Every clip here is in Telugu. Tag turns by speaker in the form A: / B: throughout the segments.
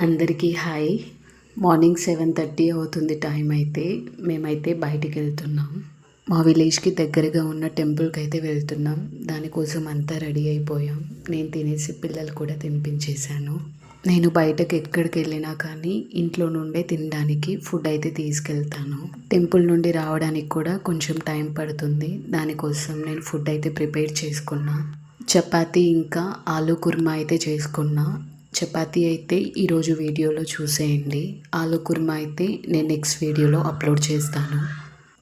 A: అందరికీ హాయ్. మార్నింగ్ సెవెన్ థర్టీ అవుతుంది టైం అయితే. మేమైతే బయటికి వెళ్తున్నాం. మా విలేజ్కి దగ్గరగా ఉన్న టెంపుల్కి అయితే వెళ్తున్నాం. దానికోసం అంతా రెడీ అయిపోయాం. నేను తినేసి పిల్లలు కూడా తినిపించేశాను. నేను బయటకు ఎక్కడికి వెళ్ళినా కానీ ఇంట్లో నుండే తినడానికి ఫుడ్ అయితే తీసుకెళ్తాను. టెంపుల్ నుండి రావడానికి కూడా కొంచెం టైం పడుతుంది. దానికోసం నేను ఫుడ్ అయితే ప్రిపేర్ చేసుకున్నా. చపాతీ ఇంకా ఆలు కుర్మా అయితే చేసుకున్నా. చపాతీ అయితే ఈరోజు వీడియోలో చూసేయండి. ఆలు కుర్మా అయితే నేను నెక్స్ట్ వీడియోలో అప్లోడ్ చేస్తాను.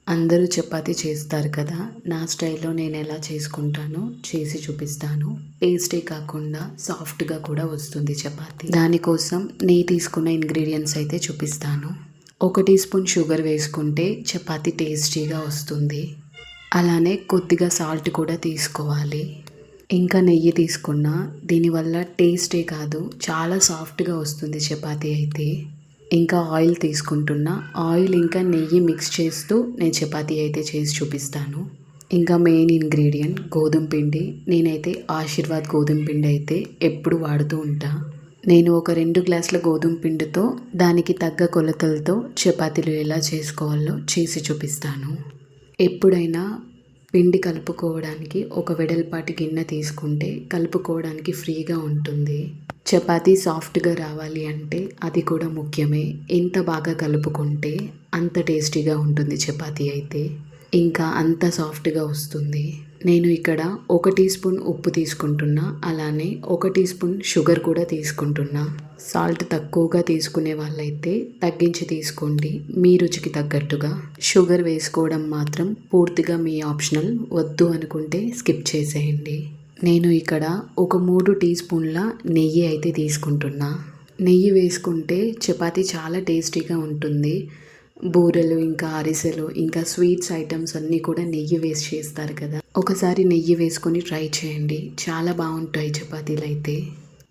A: అందరూ చపాతి చేస్తారు కదా నా స్టైల్లో నేను ఎలా చేసుకుంటానో చేసి చూపిస్తాను. టేస్టే కాకుండా సాఫ్ట్గా కూడా వస్తుంది చపాతి. దానికోసం నే తీసుకున్న ఇంగ్రీడియంట్స్ అయితే చూపిస్తాను. ఒక టీ స్పూన్ షుగర్ వేసుకుంటే చపాతి టేస్టీగా వస్తుంది. అలానే కొద్దిగా సాల్ట్ కూడా తీసుకోవాలి. ఇంకా నెయ్యి తీసుకున్నా దీనివల్ల టేస్టే కాదు చాలా సాఫ్ట్గా వస్తుంది చపాతీ అయితే. ఇంకా ఆయిల్ తీసుకుంటున్నా ఆయిల్ ఇంకా నెయ్యి మిక్స్ చేస్తూ నేను చపాతీ అయితే చేసి చూపిస్తాను. ఇంకా మెయిన్ ఇంగ్రీడియంట్ గోధుమ పిండి. నేనైతే ఆశీర్వాద్ గోధుమ పిండి అయితే ఎప్పుడు వాడుతూ ఉంటా. నేను ఒక రెండు గ్లాసుల గోధుమ పిండితో దానికి తగ్గ కొలతలతో చపాతీలు ఎలా చేసుకోవాలో చేసి చూపిస్తాను. ఎప్పుడైనా పిండి కలుపుకోవడానికి ఒక వెడల్పాటి గిన్నె తీసుకుంటే కలుపుకోవడానికి ఫ్రీగా ఉంటుంది. చపాతీ సాఫ్ట్గా రావాలి అంటే అది కూడా ముఖ్యమే. ఎంత బాగా కలుపుకుంటే అంత టేస్టీగా ఉంటుంది చపాతీ అయితే. ఇంకా అంత సాఫ్ట్గా వస్తుంది. నేను ఇక్కడ ఒక టీ స్పూన్ ఉప్పు తీసుకుంటున్నా అలానే ఒక టీ స్పూన్ షుగర్ కూడా తీసుకుంటున్నా. సాల్ట్ తక్కువగా తీసుకునే వాళ్ళైతే తగ్గించి తీసుకోండి మీ రుచికి తగ్గట్టుగా. షుగర్ వేసుకోవడం మాత్రం పూర్తిగా మీ ఆప్షనల్ వద్దు అనుకుంటే స్కిప్ చేసేయండి. నేను ఇక్కడ ఒక మూడు టీ స్పూన్ల నెయ్యి అయితే తీసుకుంటున్నా. నెయ్యి వేసుకుంటే చపాతి చాలా టేస్టీగా ఉంటుంది. బూరెలు ఇంకా అరిసెలు ఇంకా స్వీట్స్ ఐటమ్స్ అన్నీ కూడా నెయ్యి వేసి చేస్తారు కదా. ఒకసారి నెయ్యి వేసుకొని ట్రై చేయండి. చాలా బాగుంటాయి చపాతీలు అయితే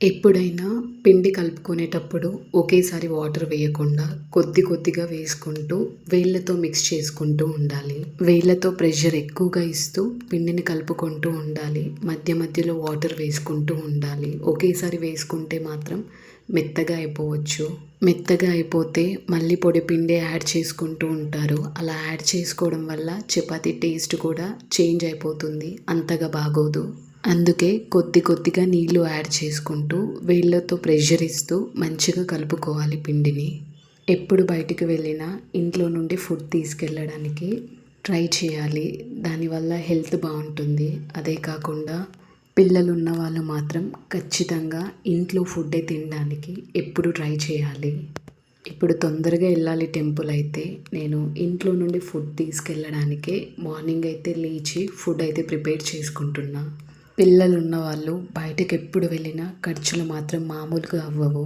A: ఎప్పుడైనా పిండి కలుపుకునేటప్పుడు ఒకేసారి వాటర్ వేయకుండా కొద్ది కొద్దిగా వేసుకుంటూ వేళ్ళతో మిక్స్ చేసుకుంటూ ఉండాలి. వేళ్ళతో ప్రెషర్ ఎక్కువగా ఇస్తూ పిండిని కలుపుకుంటూ ఉండాలి. మధ్య మధ్యలో వాటర్ వేసుకుంటూ ఉండాలి. ఒకేసారి వేసుకుంటే మాత్రం మెత్తగా అయిపోవచ్చు. మెత్తగా అయిపోతే మళ్ళీ పొడి పిండి యాడ్ చేసుకుంటూ ఉంటారు. అలా యాడ్ చేసుకోవడం వల్ల చపాతీ టేస్ట్ కూడా చేంజ్ అయిపోతుంది. అంతగా బాగోదు. అందుకే కొద్ది కొద్దిగా నీళ్ళు యాడ్ చేసుకుంటూ వేళ్ళతో ప్రెషర్ ఇస్తూ మంచిగా కలుపుకోవాలి పిండిని. ఎప్పుడు బయటికి వెళ్ళినా ఇంట్లో నుండి ఫుడ్ తీసుకెళ్ళడానికి ట్రై చేయాలి. దానివల్ల హెల్త్ బాగుంటుంది. అదే కాకుండా పిల్లలు ఉన్న వాళ్ళు మాత్రం ఖచ్చితంగా ఇంట్లో ఫుడ్డే తినడానికి ఎప్పుడు ట్రై చేయాలి. ఇప్పుడు తొందరగా వెళ్ళాలి టెంపుల్ అయితే నేను ఇంట్లో నుండి ఫుడ్ తీసుకెళ్ళడానికే మార్నింగ్ అయితే లేచి ఫుడ్ అయితే ప్రిపేర్ చేసుకుంటున్నా. పిల్లలున్న వాళ్ళు బయటకు ఎప్పుడు వెళ్ళినా ఖర్చులు మాత్రం మామూలుగా అవ్వవు.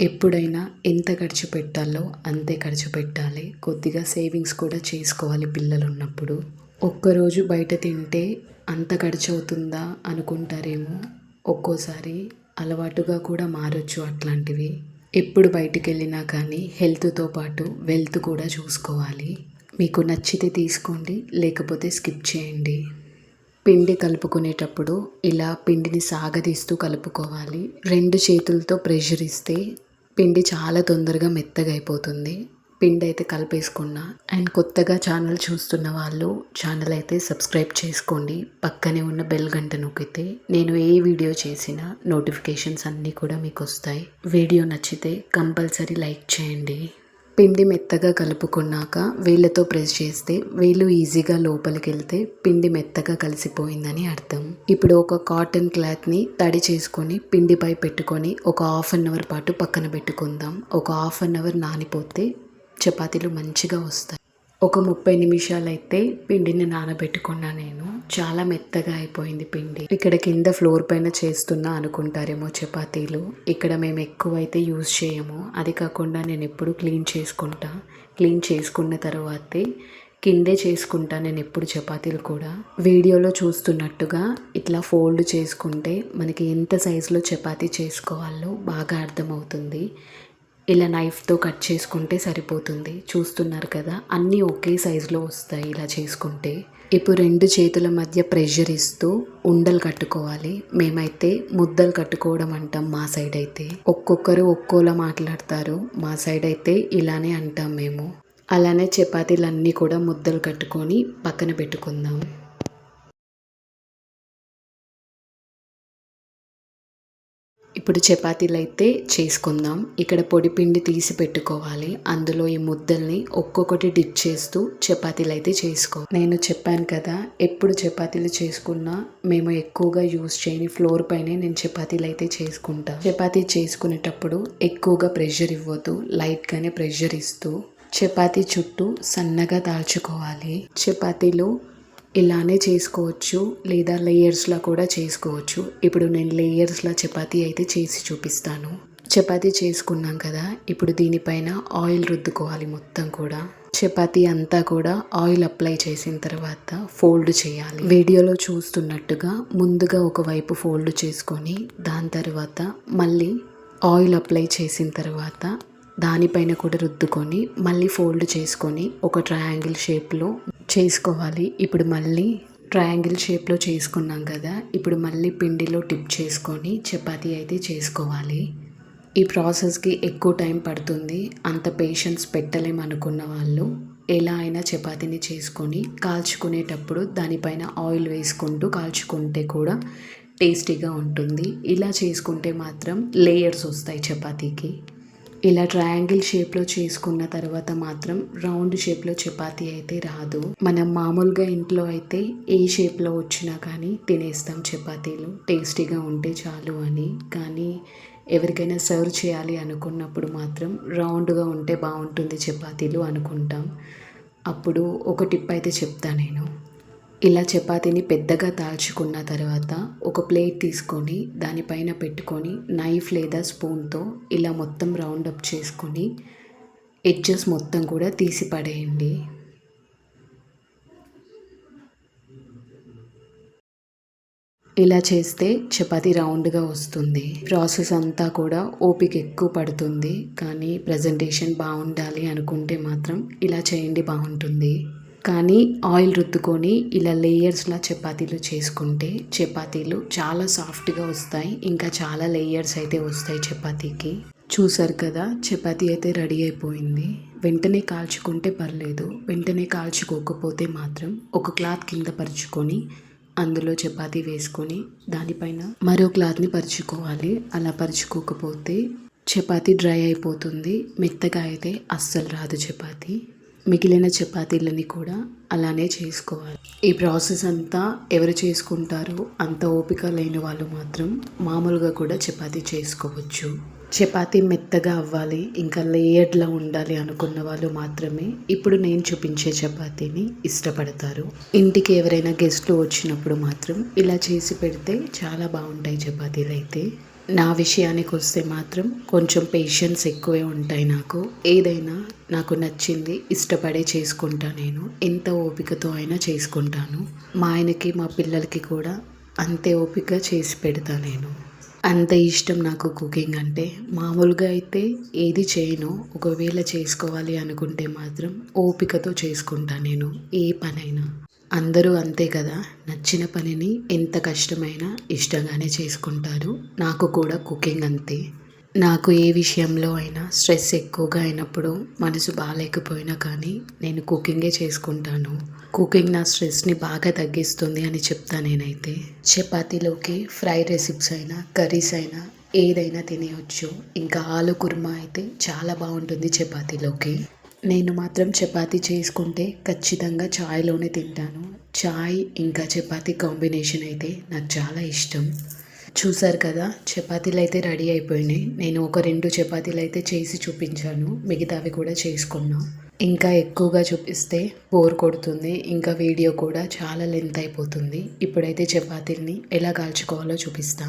A: ఎప్పుడైనా ఎంత ఖర్చు పెట్టాలో అంతే ఖర్చు పెట్టాలి. కొద్దిగా సేవింగ్స్ కూడా చేసుకోవాలి పిల్లలు ఉన్నప్పుడు ఒక్కరోజు బయట తింటే అంత ఖర్చు అవుతుందా అనుకుంటారేమో. ఒక్కోసారి అలవాటుగా కూడా మారొచ్చు అట్లాంటివి. ఎప్పుడు బయటికి వెళ్ళినా కానీ హెల్త్తో పాటు వెల్త్ కూడా చూసుకోవాలి. మీకు నచ్చితే తీసుకోండి లేకపోతే స్కిప్ చేయండి. పిండి కలుపుకునేటప్పుడు ఇలా పిండిని సాగదీస్తూ కలుపుకోవాలి. రెండు చేతులతో ప్రెషర్ ఇస్తే పిండి చాలా తొందరగా మెత్తగా అయిపోతుంది పిండి అయితే కలిపేసుకున్నా. అండ్ కొత్తగా ఛానల్ చూస్తున్న వాళ్ళు ఛానల్ అయితే సబ్స్క్రైబ్ చేసుకోండి. పక్కనే ఉన్న బెల్ గంట నొక్కితే నేను ఏ వీడియో చేసినా నోటిఫికేషన్స్ అన్నీ కూడా మీకు వస్తాయి. వీడియో నచ్చితే కంపల్సరీ లైక్ చేయండి. పిండి మెత్తగా కలుపుకున్నాక వేళ్ళతో ప్రెస్ చేస్తే వేలు ఈజీగా లోపలికి వెళ్తే పిండి మెత్తగా కలిసిపోయిందని అర్థం. ఇప్పుడు ఒక కాటన్ క్లాత్ని తడి చేసుకొని పిండిపై పెట్టుకొని ఒక హాఫ్ అన్ అవర్ పాటు పక్కన పెట్టుకుందాం. ఒక హాఫ్ అన్ అవర్ నానిపోతే చపాతీలు మంచిగా వస్తాయి. ఒక ముప్పై నిమిషాలు అయితే పిండిని నానబెట్టుకున్నా నేను. చాలా మెత్తగా అయిపోయింది పిండి. ఇక్కడ కింద ఫ్లోర్ పైన చేస్తున్నా అనుకుంటారేమో చపాతీలు. ఇక్కడ మేము ఎక్కువ అయితే యూజ్ చేయము. అది కాకుండా నేను ఎప్పుడు క్లీన్ చేసుకుంటా. క్లీన్ చేసుకున్న తర్వాతే కిందే చేసుకుంటా నేను ఎప్పుడు చపాతీలు కూడా. వీడియోలో చూస్తున్నట్టుగా ఇట్లా ఫోల్డ్ చేసుకుంటే మనకి ఎంత సైజులో చపాతీ చేసుకోవాలో బాగా అర్థమవుతుంది. ఇలా నైఫ్తో కట్ చేసుకుంటే సరిపోతుంది. చూస్తున్నారు కదా అన్నీ ఒకే సైజులో వస్తాయి ఇలా చేసుకుంటే. ఇప్పుడు రెండు చేతుల మధ్య ప్రెషర్ ఇస్తూ ఉండలు కట్టుకోవాలి. మేమైతే ముద్దలు కట్టుకోవడం అంటాం మా సైడ్ అయితే. ఒక్కొక్కరు ఒక్కోలా మాట్లాడతారు. మా సైడ్ అయితే ఇలానే అంటాం మేము. అలానే చపాతీలన్నీ కూడా ముద్దలు కట్టుకొని పక్కన పెట్టుకుందాం. ఇప్పుడు చపాతీలు అయితే చేసుకుందాం. ఇక్కడ పొడి పిండి తీసి పెట్టుకోవాలి. అందులో ఈ ముద్దల్ని ఒక్కొక్కటి డిప్ చేస్తూ చపాతీలు అయితే చేసుకో. నేను చెప్పాను కదా ఎప్పుడు చపాతీలు చేసుకున్నా మేము ఎక్కువగా యూస్ చేయని ఫ్లోర్ పైనే నేను చపాతీలు అయితే చేసుకుంటా. చపాతీ చేసుకునేటప్పుడు ఎక్కువగా ప్రెషర్ ఇవ్వద్దు. లైట్గానే ప్రెషర్ ఇస్తూ చపాతీ చుట్టూ సన్నగా దాల్చుకోవాలి. చపాతీలు ఇలానే చేసుకోవచ్చు లేదా లేయర్స్లా కూడా చేసుకోవచ్చు. ఇప్పుడు నేను లేయర్స్లా చపాతీ అయితే చేసి చూపిస్తాను. చపాతీ చేసుకున్నాం కదా ఇప్పుడు దీనిపైన ఆయిల్ రుద్దుకోవాలి మొత్తం కూడా. చపాతీ అంతా కూడా ఆయిల్ అప్లై చేసిన తర్వాత ఫోల్డ్ చేయాలి. వీడియోలో చూస్తున్నట్టుగా ముందుగా ఒకవైపు ఫోల్డ్ చేసుకొని దాని తర్వాత మళ్ళీ ఆయిల్ అప్లై చేసిన తర్వాత దానిపైన కూడా రుద్దుకొని మళ్ళీ ఫోల్డ్ చేసుకొని ఒక ట్రయాంగిల్ షేప్లో చేసుకోవాలి. ఇప్పుడు మళ్ళీ ట్రయాంగిల్ షేప్లో చేసుకున్నాం కదా ఇప్పుడు మళ్ళీ పిండిలో టిప్ చేసుకొని చపాతీ అయితే చేసుకోవాలి. ఈ ప్రాసెస్కి ఎక్కువ టైం పడుతుంది. అంత పేషెన్స్ పెట్టలేం అనుకున్న వాళ్ళు. ఎలా అయినా చపాతీని చేసుకొని కాల్చుకునేటప్పుడు దానిపైన ఆయిల్ వేసుకుంటూ కాల్చుకుంటే కూడా టేస్టీగా ఉంటుంది. ఇలా చేసుకుంటే మాత్రం లేయర్స్ వస్తాయి చపాతీకి. ఇలా ట్రయాంగిల్ షేప్లో చేసుకున్న తర్వాత మాత్రం రౌండ్ షేప్లో చపాతీ అయితే రాదు. మనం మామూలుగా ఇంట్లో అయితే ఏ షేప్లో వచ్చినా కానీ తినేస్తాం చపాతీలు. టేస్టీగా ఉంటే చాలు అని. కానీ ఎవరికైనా సర్వ్ చేయాలి అనుకున్నప్పుడు మాత్రం రౌండ్గా ఉంటే బాగుంటుంది చపాతీలు అనుకుంటాం. అప్పుడు ఒక టిప్ అయితే చెప్తా నేను. ఇలా చపాతీని పెద్దగా దాల్చుకున్న తర్వాత ఒక ప్లేట్ తీసుకొని దానిపైన పెట్టుకొని నైఫ్ లేదా స్పూన్తో ఇలా మొత్తం రౌండ్ అప్ చేసుకొని ఎడ్జెస్ మొత్తం కూడా తీసి పడేయండి. ఇలా చేస్తే చపాతి రౌండ్గా వస్తుంది. ప్రాసెస్ అంతా కూడా ఓపిక ఎక్కువ పడుతుంది. కానీ ప్రజెంటేషన్ బాగుండాలి అనుకుంటే మాత్రం ఇలా చేయండి బాగుంటుంది. కానీ ఆయిల్ రుద్దుకొని ఇలా లేయర్స్లా చపాతీలు చేసుకుంటే చపాతీలు చాలా సాఫ్ట్గా వస్తాయి. ఇంకా చాలా లేయర్స్ అయితే వస్తాయి చపాతీకి. చూసారు కదా చపాతీ అయితే రెడీ అయిపోయింది. వెంటనే కాల్చుకుంటే పర్లేదు. వెంటనే కాల్చుకోకపోతే మాత్రం ఒక క్లాత్ కింద పరుచుకొని అందులో చపాతీ వేసుకొని దానిపైన మరో క్లాత్ని పరుచుకోవాలి. అలా పరుచుకోకపోతే చపాతీ డ్రై అయిపోతుంది. మెత్తగా అయితే అస్సలు రాదు చపాతీ. మిగిలిన చపాతీలని కూడా అలానే చేసుకోవాలి. ఈ ప్రాసెస్ అంతా ఎవరు చేసుకుంటారో అంత ఓపిక లేని వాళ్ళు మాత్రం మామూలుగా కూడా చపాతీ చేసుకోవచ్చు. చపాతీ మెత్తగా అవ్వాలి ఇంకా లేయర్డ్లా ఉండాలి అనుకున్న వాళ్ళు మాత్రమే ఇప్పుడు నేను చూపించే చపాతీని ఇష్టపడతారు. ఇంటికి ఎవరైనా గెస్ట్లు వచ్చినప్పుడు మాత్రం ఇలా చేసి పెడితే చాలా బాగుంటాయి చపాతీలు అయితే. నా విషయానికి వస్తే మాత్రం కొంచెం పేషెన్స్ ఎక్కువే ఉంటాయి నాకు. ఏదైనా నాకు నచ్చింది ఇష్టపడే చేసుకుంటా నేను. ఎంత ఓపికతో అయినా చేసుకుంటాను. మా ఆయనకి మా పిల్లలకి కూడా అంతే ఓపిక చేసి పెడతా నేను. అంత ఇష్టం నాకు కుకింగ్ అంటే. మామూలుగా అయితే ఏది చేయను. ఒకవేళ చేసుకోవాలి అనుకుంటే మాత్రం ఓపికతో చేసుకుంటా నేను ఏ పనైనా. అందరూ అంతే కదా? నచ్చిన పనిని ఎంత కష్టమైనా ఇష్టంగానే చేసుకుంటారు. నాకు కూడా కుకింగ్ అంతే. నాకు ఏ విషయంలో అయినా స్ట్రెస్ ఎక్కువగా అయినప్పుడు మనసు బాగాలేకపోయినా కానీ నేను కుకింగే చేసుకుంటాను. కుకింగ్ నా స్ట్రెస్ని బాగా తగ్గిస్తుంది అని చెప్తా నేనైతే. చపాతీలోకి ఫ్రై రెసిప్స్ అయినా కర్రీస్ అయినా ఏదైనా తినేయచ్చు. ఇంకా ఆలు కుర్మా అయితే చాలా బాగుంటుంది చపాతీలోకి. నేను మాత్రం చపాతీ చేసుకుంటే ఖచ్చితంగా చాయ్లోనే తింటాను. చాయ్ ఇంకా చపాతీ కాంబినేషన్ అయితే నాకు చాలా ఇష్టం. చూసారు కదా చపాతీలు అయితే రెడీ అయిపోయినాయి. నేను ఒక రెండు చపాతీలు అయితే చేసి చూపించాను. మిగతావి కూడా చేసుకున్నా. ఇంకా ఎక్కువగా చూపిస్తే బోర్ కొడుతుంది. ఇంకా వీడియో కూడా చాలా లెంత్ అయిపోతుంది. ఇప్పుడైతే చపాతీల్ని ఎలా కాల్చుకోవాలో చూపిస్తా.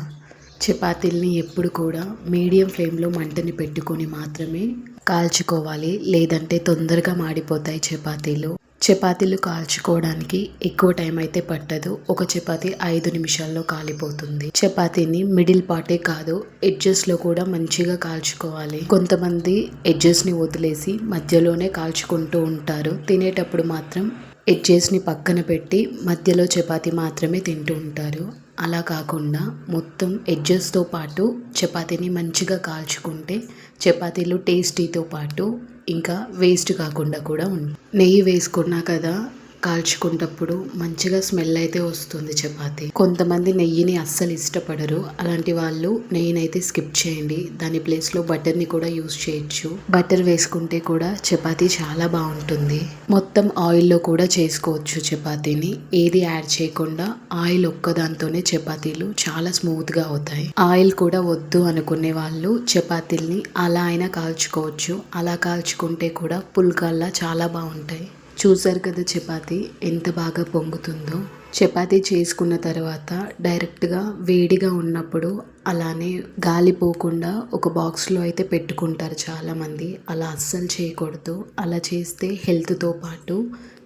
A: చపాతీల్ని ఎప్పుడు కూడా మీడియం ఫ్లేమ్లో మంటని పెట్టుకొని మాత్రమే కాల్చుకోవాలి లేదంటే తొందరగా మాడిపోతాయి చపాతీలు. చపాతీలు కాల్చుకోవడానికి ఎక్కువ టైం అయితే పట్టదు. ఒక చపాతీ ఐదు నిమిషాల్లో కాలిపోతుంది. చపాతీని మిడిల్ పార్టే కాదు ఎడ్జెస్లో కూడా మంచిగా కాల్చుకోవాలి. కొంతమంది ఎడ్జెస్ని వదిలేసి మధ్యలోనే కాల్చుకుంటూ ఉంటారు. తినేటప్పుడు మాత్రం ఎడ్జెస్ని పక్కన పెట్టి మధ్యలో చపాతీ మాత్రమే తింటూ ఉంటారు. అలా కాకుండా మొత్తం ఎడ్జెస్తో పాటు చపాతీని మంచిగా కాల్చుకుంటే చపాతీలు టేస్టీతో పాటు ఇంకా వేస్ట్ కాకుండా కూడా ఉంటుంది నెయ్యి వేసుకున్నా కదా కాల్చుకున్నప్పుడు మంచిగా స్మెల్ అయితే వస్తుంది చపాతీ. కొంతమంది నెయ్యిని అస్సలు ఇష్టపడరు. అలాంటి వాళ్ళు నెయ్యినైతే స్కిప్ చేయండి. దాని ప్లేస్లో బటర్ని కూడా యూస్ చేయొచ్చు. బటర్ వేసుకుంటే కూడా చపాతీ చాలా బాగుంటుంది. మొత్తం ఆయిల్లో కూడా చేసుకోవచ్చు చపాతీని. ఏది యాడ్ చేయకుండా ఆయిల్ ఒక్కదాంతోనే చపాతీలు చాలా స్మూత్గా అవుతాయి. ఆయిల్ కూడా వద్దు అనుకునే వాళ్ళు చపాతీల్ని అలా అయినా కాల్చుకోవచ్చు. అలా కాల్చుకుంటే కూడా పుల్కల్లా చాలా బాగుంటాయి. చూసారు కదా చపాతీ? ఎంత బాగా పొంగుతుందో. చపాతీ చేసుకున్న తర్వాత డైరెక్ట్గా వేడిగా ఉన్నప్పుడు అలానే గాలి పోకుండా ఒక బాక్స్లో అయితే పెట్టుకుంటారు చాలామంది. అలా అస్సలు చేయకూడదు. అలా చేస్తే హెల్త్తో పాటు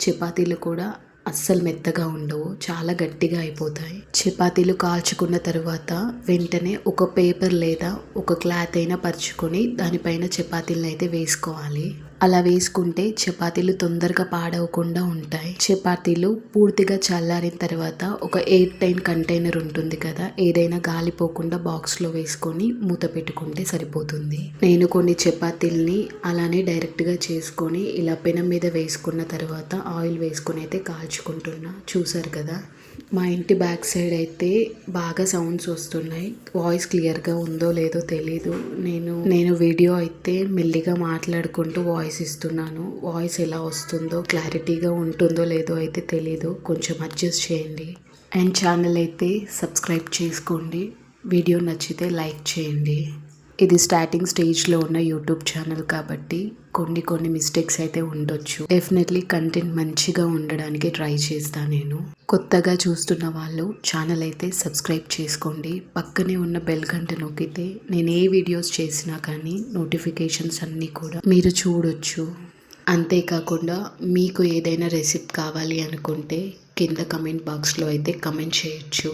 A: చపాతీలు కూడా అస్సలు మెత్తగా ఉండవు. చాలా గట్టిగా అయిపోతాయి. చపాతీలు కాల్చుకున్న తర్వాత వెంటనే ఒక పేపర్ లేదా ఒక క్లాత్ అయినా పరుచుకొని దానిపైన చపాతీలను అయితే వేసుకోవాలి. అలా వేసుకుంటే చపాతీలు తొందరగా పాడవకుండా ఉంటాయి. చపాతీలు పూర్తిగా చల్లారిన తర్వాత ఒక ఎయిర్ టైన్ కంటైనర్ ఉంటుంది కదా ఏదైనా గాలిపోకుండా బాక్స్లో వేసుకొని మూత పెట్టుకుంటే సరిపోతుంది. నేను కొన్ని చపాతీల్ని అలానే డైరెక్ట్గా చేసుకొని ఇలా పెనం మీద వేసుకున్న తర్వాత ఆయిల్ వేసుకొని అయితే కాల్చుకుంటున్నా. చూసారు కదా? మా ఇంటి బ్యాక్ సైడ్ అయితే బాగా సౌండ్స్ వస్తున్నాయి. వాయిస్ క్లియర్గా ఉందో లేదో తెలీదు. నేను నేను వీడియో అయితే మెల్లిగా మాట్లాడుకుంటూ వాయిస్ ఇస్తున్నాను. వాయిస్ ఎలా వస్తుందో క్లారిటీగా ఉంటుందో లేదో అయితే తెలీదు. కొంచెం అడ్జస్ట్ చేయండి. అండ్ ఛానల్ అయితే సబ్స్క్రైబ్ చేసుకోండి. వీడియో నచ్చితే లైక్ చేయండి. ఇది స్టార్టింగ్ స్టేజ్లో ఉన్న యూట్యూబ్ ఛానల్ కాబట్టి కొన్ని కొన్ని మిస్టేక్స్ అయితే ఉండొచ్చు. డెఫినెట్లీ కంటెంట్ మంచిగా ఉండడానికి ట్రై చేస్తా నేను. కొత్తగా చూస్తున్న వాళ్ళు ఛానల్ అయితే సబ్స్క్రైబ్ చేసుకోండి. పక్కనే ఉన్న బెల్ గంట నొక్కితే నేను ఏ వీడియోస్ చేసినా కానీ నోటిఫికేషన్స్ అన్నీ కూడా మీరు చూడొచ్చు. అంతేకాకుండా మీకు ఏదైనా రెసిపీ కావాలి అనుకుంటే కింద కమెంట్ బాక్స్లో అయితే కమెంట్ చేయొచ్చు.